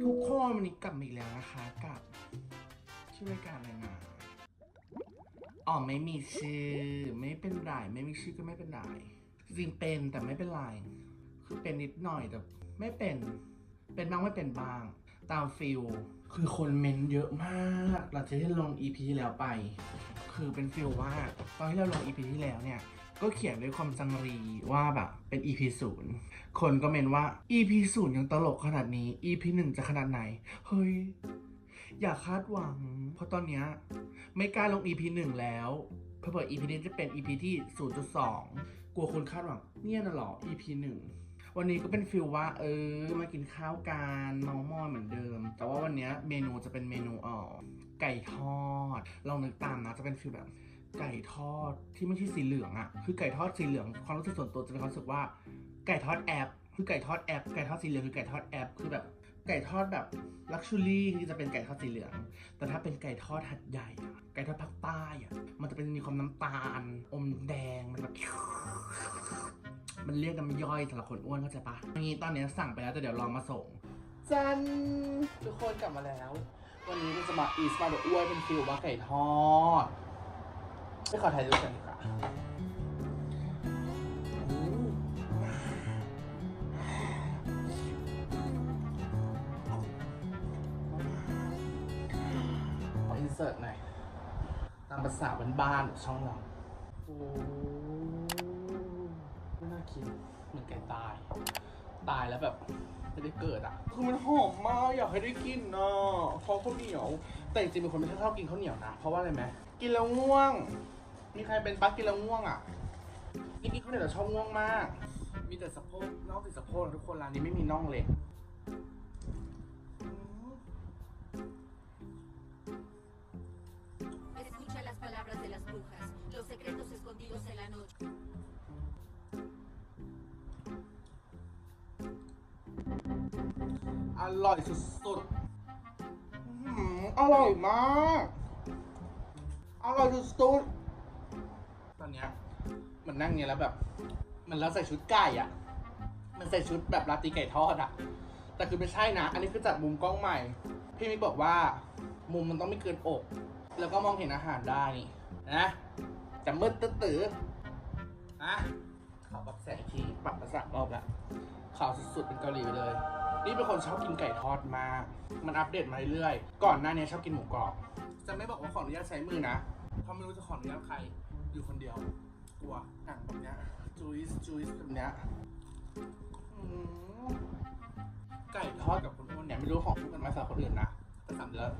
ทุกคนวันนี้กลับมาอีกแล้วนะคะกับ ชื่อรายการอะไรนะอ๋อไม่มีชื่อ ไม่เป็นไรไม่มีชื่อก็ไม่เป็นไรจริงเป็นแต่ไม่เป็นไรคือเป็นนิดหน่อยแต่ไม่เป็น เป็นบ้างไม่เป็นบ้าง ตามฟิลคือคนเมนเยอะมากหลังจากที่ลง EP ที่แล้วไป คือเป็นฟิลว่า ตอนที่เราลง EP ที่แล้วเนี่ย ก็เขียนด้วยความจังรีว่าแบบเป็น EP ศูนย์คนก็เมนว่า EP ศูนย์ยังตลกขนาดนี้ EP หนึ่งจะขนาดไหน เฮ้ย อย่าคาดหวัง เพราะตอนเนี้ยไม่กล้าลง EP หนึ่งแล้วเผื่อ EP นี้จะเป็น EP ที่ 0.2 กลัวคนคาดหวังเนี่ยน่ะหรอ EP หนึ่งวันนี้ก็เป็นฟิลว่า เออ มากินข้าวกันเมามอยเหมือนเดิม แต่ว่าวันนี้เมนูจะเป็นเมนูอ่อไก่ทอดลองนึกตามนะจะเป็นฟิลแบบ ไก่ทอดที่ไม่ใช่สีเหลืองอะคือไก่ทอดสีเหลืองความรู้สึกส่วนตัวจะมีความรู้สึกว่าไก่ทอดแอปคือไก่ทอดแอปไก่ทอดสีเหลืองคือไก่ทอดแอปคือแบบไก่ทอดแบบลักชูรี่ที่จะเป็นไก่ทอดสีเหลือง แต่ถ้าเป็นไก่ทอดหัดใหญ่อะไก่ทอดภาคใต้อะมันจะเป็นมีความน้ำตาล อมแดงมันแบบมันเรียกกันไม่ย่อยสำหรับคนอ้วนเข้าใจปะอย่างนี้ตอนนี้สั่งไปแล้วแต่เดี๋ยวรอมาส่งจันทุกคนกลับมาแล้ว วันนี้เราจะมาอีสมาเดอ้วนเป็นฟิลว่าไก่ทอด ไปขอถ่ายรูปกันดีกว่าขออินเสิร์ตหน่อย ตามภาษาบ้านๆช่องเราโอ้ไม่น่าคิดเหมือนแกตาย ตายแล้วแบบไม่ได้เกิดอะ คือมันหอมมากอยากให้ได้กินเนาะเพราะข้าวเหนียว แต่จริงๆเป็นคนไม่ชอบกินข้าวเหนียวนะ เพราะว่าอะไรไหมกินแล้วง่วง มีใครเป็นปักกินแล้วง่วงอะนี่กินข้าวเหนียวแต่ชอบง่วงมาก มีแต่สะโพกน่องติดสะโพกนะทุกคนร้านนี้ไม่มีน่องเลยอืม Escucha las palabras de las brujas, los secretos escondidos en la noche. อร่อยสุดๆอื้อหืออร่อยมาก อร่อยสุดๆ ตอนเนี้ย มันนั่งเนี่ยแล้วแบบ มันแล้วใส่ชุดไก่อะมันใส่ชุดแบบราตรีไก่ทอดอะแต่คือไม่ใช่นะ อันนี้คือจัดมุมกล้องใหม่ พี่มิกบอกว่ามุมมันต้องไม่เกินอก แล้วก็มองเห็นอาหารได้นี่นะจะมืดตื้อๆนะขอปรับแสงทีปรับประสาทรอบละขาวสุดๆเป็นเกาหลีไปเลย นี่เป็นคนชอบกินไก่ทอดมาก มันอัปเดตมาเรื่อยๆ ก่อนหน้านี้ชอบกินหมูกรอบ จะไม่บอกว่าขออนุญาตใช้มือนะเพราะไม่รู้จะขออนุญาตใคร อยู่คนเดียว กลัวหนังแบบเนี้ยจุยส์จุยส์แบบเนี้ยไก่ทอดกับคุณอ้วนเนี่ยไม่รู้ของคู่กันไหมาสาวคนอื่นนะแต่สั่งแล้ว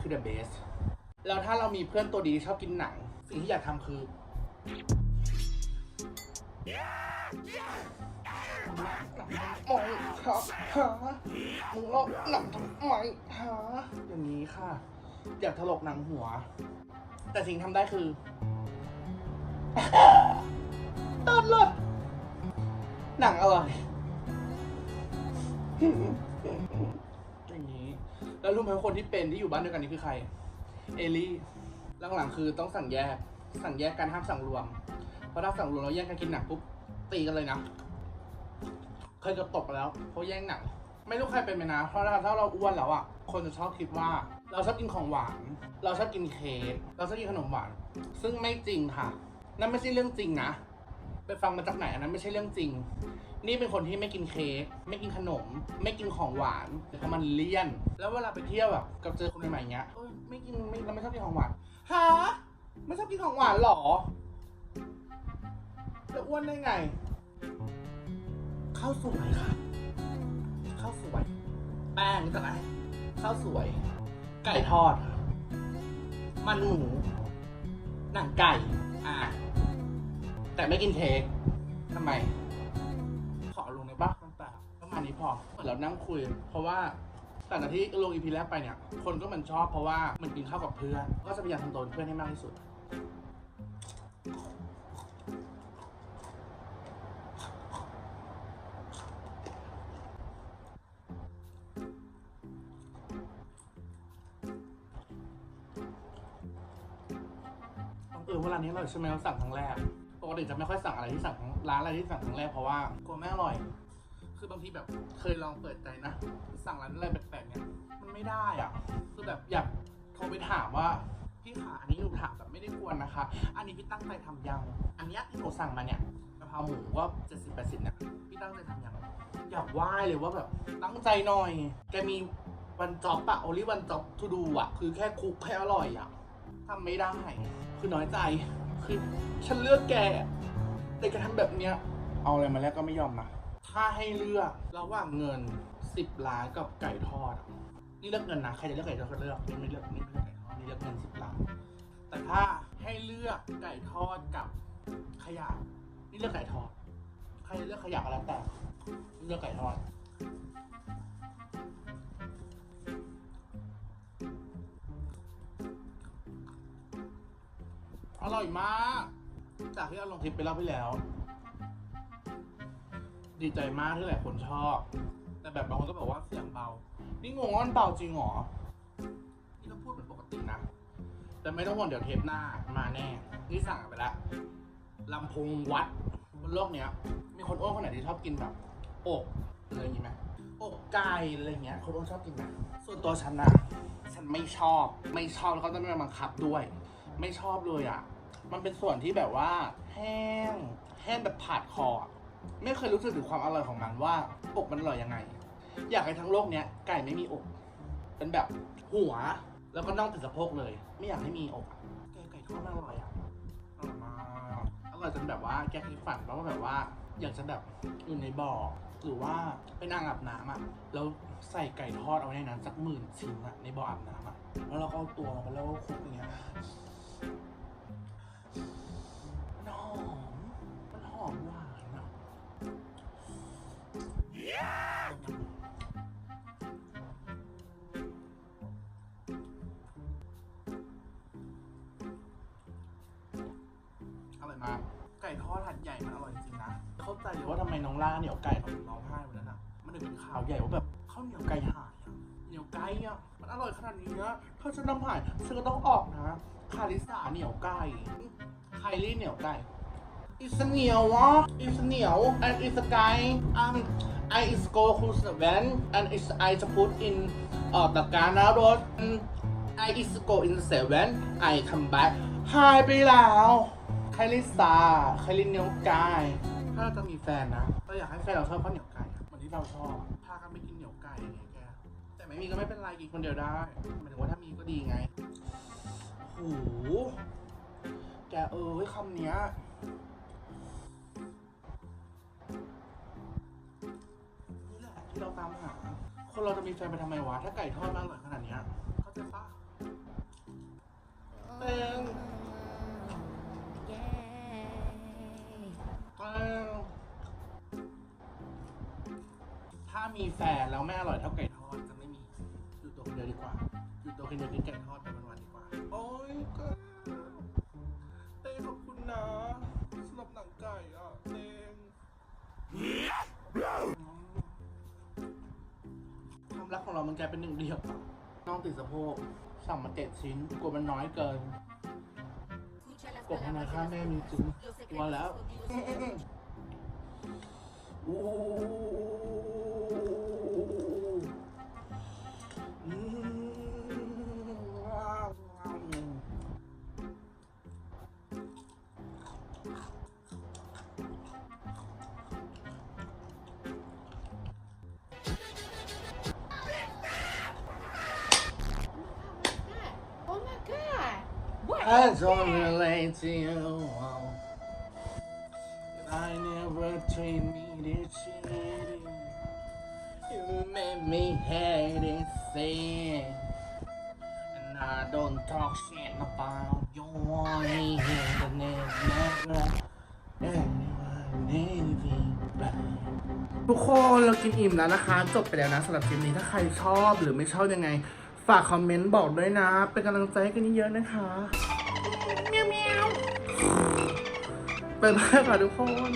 คือ the best แล้วถ้าเรามีเพื่อนตัวดีที่ชอบกินหนัง สิ่งที่อยากทำคือ มองครับหามึงลอกหนังทำไมหาอย่างนี้ค่ะ อยากถลกหนังหัว แต่สิ่งทำได้คือตัดเลยหนังอร่อย แล้วรู้ไหมว่าคนที่เป็นที่อยู่บ้านด้วยกันนี่คือใคร เอลี่หลังๆคือต้องสั่งแยก สั่งแยกกันห้ามสั่งรวม เพราะถ้าสั่งรวมเราแย่งกันกินหนังปุ๊บตีกันเลยนะ เคยเกับตบไปแล้วเพราะแย่งหนังไม่รู้ใครเป็นไหมนะ เพราะถ้าเราอ้วนแล้วอะ คนจะชอบคิดว่า เราชอบกินของหวาน เราชอบกินเค้ก เราชอบกินขนมหวาน ซึ่งไม่จริงค่ะ นั่นไม่ใช่เรื่องจริงนะ ไปฟังมาจากไหนอันนั้นไม่ใช่เรื่องจริง นี่เป็นคนที่ไม่กินเค้กไม่กินขนม ไม่กินของหวานเพราะมันเลี่ยน แล้วเวลาไปเที่ยวแบบกับเจอคนใหม่ๆอย่างเงี้ยเอ้ยไม่กินไม่เราไม่ชอบกินของหวานฮะไม่ชอบกินของหวานเหรอจะอ้วนได้ไงข้าวสวยค่ะข้าวสวย แป้งจากไหนข้าวสวย ไก่ทอด มันหมูหนังไก่ อ่าแต่ไม่กินเค้กทำไม พอเรานั่งคุย เพราะว่าแต่ละที่ลงอีพีแรกไปเนี่ย คนก็มันชอบเพราะว่ามันกินข้าวกับเพื่อนก็จะพยายามทำตัวเป็นเพื่อนให้มากที่สุด เออเวลานี้เราใช่ไหมเราสั่งครั้งแรกปกติจะไม่ค่อยสั่งอะไรที่สั่งร้านอะไรที่สั่งครั้งแรกเพราะว่ากลัวไม่อร่อย คือบางทีแบบเคยลองเปิดใจนะ สั่งร้านอะไรแปลกๆเนี่ยมันไม่ได้อะ คือแบบอยากโทรไปถามว่าพี่ขาอันนี้หนูถามแบบไม่ได้กวนนะคะ อันนี้พี่ตั้งใจทำยัง อันเนี้ยที่หนูสั่งมาเนี่ยกะเพราหมูก็เจ็ดสิบแปดสิบเนี่ยพี่ตั้งใจทำยัง อยากไหว้เลยว่าแบบตั้งใจหน่อยแกมีวันจ็อบอะโอลิวันจ็อบทูดูอะคือแค่คุกให้อร่อยอะทำไม่ได้ คือน้อยใจ คือฉันเลือกแก แต่แกทำแบบเนี้ย เอาอะไรมาแลกก็ไม่ยอมนะ ถ้าให้เลือกระหว่างเงินสิบล้านกับไก่ทอดอะนี่เลือกเงินนะใครจะเลือกไก่ทอดก็เลือกนี่ไม่เลือกนี่ไม่เลือกไก่ทอดนี่เลือกเงินสิบล้านแต่ถ้าให้เลือกไก่ทอดกับขยะนี่เลือกไก่ทอดใครจะเลือกขยะก็แล้วแต่นี่เลือกไก่ทอดอร่อยมาก จากที่เราลงคลิปไปรอบที่แล้ว ดีใจมากที่หลายคนชอบ แต่แบบบางคนก็บอกว่าเสียงเบา นี่งงว่ามันเบาจริงเหรอ นี่ก็พูดเหมือนปกตินะ แต่ไม่ต้องห่วงเดี๋ยวเทปหน้ามาแน่ นี่สั่งไปแล้วลำโพงวัดบนโลกเนี้ย มีคนอ้วนคนไหนที่ชอบกินแบบอกอะไรอย่างงี้ไหมอกไก่อะไรอย่างเงี้ยคนอ้วนชอบกินไหมส่วนตัวฉันนะฉันไม่ชอบ ไม่ชอบแล้วก็ต้องไม่บังคับด้วย ไม่ชอบเลยอะ มันเป็นส่วนที่แบบว่า แห้ง แห้งแบบผาดคอ ไม่เคยรู้สึกถึงความอร่อยของมันว่า อกมันอร่อยยังไง อยากให้ทั้งโลกเนี้ยไก่ไม่มีอก เป็นแบบหัว แล้วก็น่องติดสะโพกเลย ไม่อยากให้มีอกอะแกงไก่ทอดมันอร่อยอะอร่อยมากอร่อยจนแบบว่าแกคิดฝันว่าแบบว่า อยากจะแบบอยู่ในบ่อหรือว่าเป็นอ่างอาบน้ำอะแล้วใส่ไก่ทอดเอาไว้ในนั้นสักหมื่นชิ้นอะในบ่ออาบน้ำอะแล้วเราก็เอาตัวลงไปแล้วก็คลุกอย่างเงี้ย น้องล่าเหนียวไก่เขาถึงร้องไห้วันนั้นอะมันถึงเป็นข่าวใหญ่ว่าแบบข้าวเหนียวไก่หายอะเหนียวไก่อะมันอร่อยขนาดนี้นะถ้าฉันนำหายฉันก็ต้องออกนะคาริสาเหนียวไก่ไคลี่เหนียวไก่ It's a เหนียววะ It's a เหนียว and is a guy um I is go to seven and is I to put in เอ่อตะการนะรถ I is go in seven I come back หายไปแล้วไคลิสาไคลิเหนียวไก่ ถ้าเราจะมีแฟนนะเราอยากให้แฟนเราชอบข้าวเหนียวไก่อะเหมือนที่เราชอบพากันไปกินเหนียวไก่อย่างเงี้ยแกแต่ไม่มีก็ไม่เป็นไรกินคนเดียวได้หมายถึงว่าถ้ามีก็ดีไงโอ้โหแกเอ้ยคำเนี้ยนี่แหละที่เราตามหาคนเราจะมีแฟนไปทำไมวะถ้าไก่ทอดมันอร่อยขนาดเนี้ยเข้าใจปะเต็ง มีแฟนแล้วไม่อร่อยเท่าไก่ทอดจะไม่มีอยู่ตัวคนเดียวดีกว่าอยู่ตัวคนเดียวกินไก่ทอดไปวันๆดีกว่า โอ้ยก็เต้งขอบคุณนะสำหรับหนังไก่อะเต้งความรักของเรามันกลายเป็นหนึ่งเดียวอะน้องติดสะโพกสั่งมาเจ็ดชิ้นกลัวมันน้อยเกิน Escucha las กดธนา palabras คาร de แม่ las มีจริง Los กลัว secretos แล้ว escondidos โอ้อื I don't relate to you. I never treat me this shitty. You made me hate it, say And I don't talk shit about you. Me the never, never, ทุกคนเรากินอิ่มแล้วนะคะ จบไปแล้วนะสำหรับคลิปนี้ถ้าใครชอบหรือไม่ชอบยังไง ฝากคอมเมนต์บอกด้วยนะ เป็นกำลังใจให้กันเยอะๆนะคะ บ๊ายบายค่ะทุกคน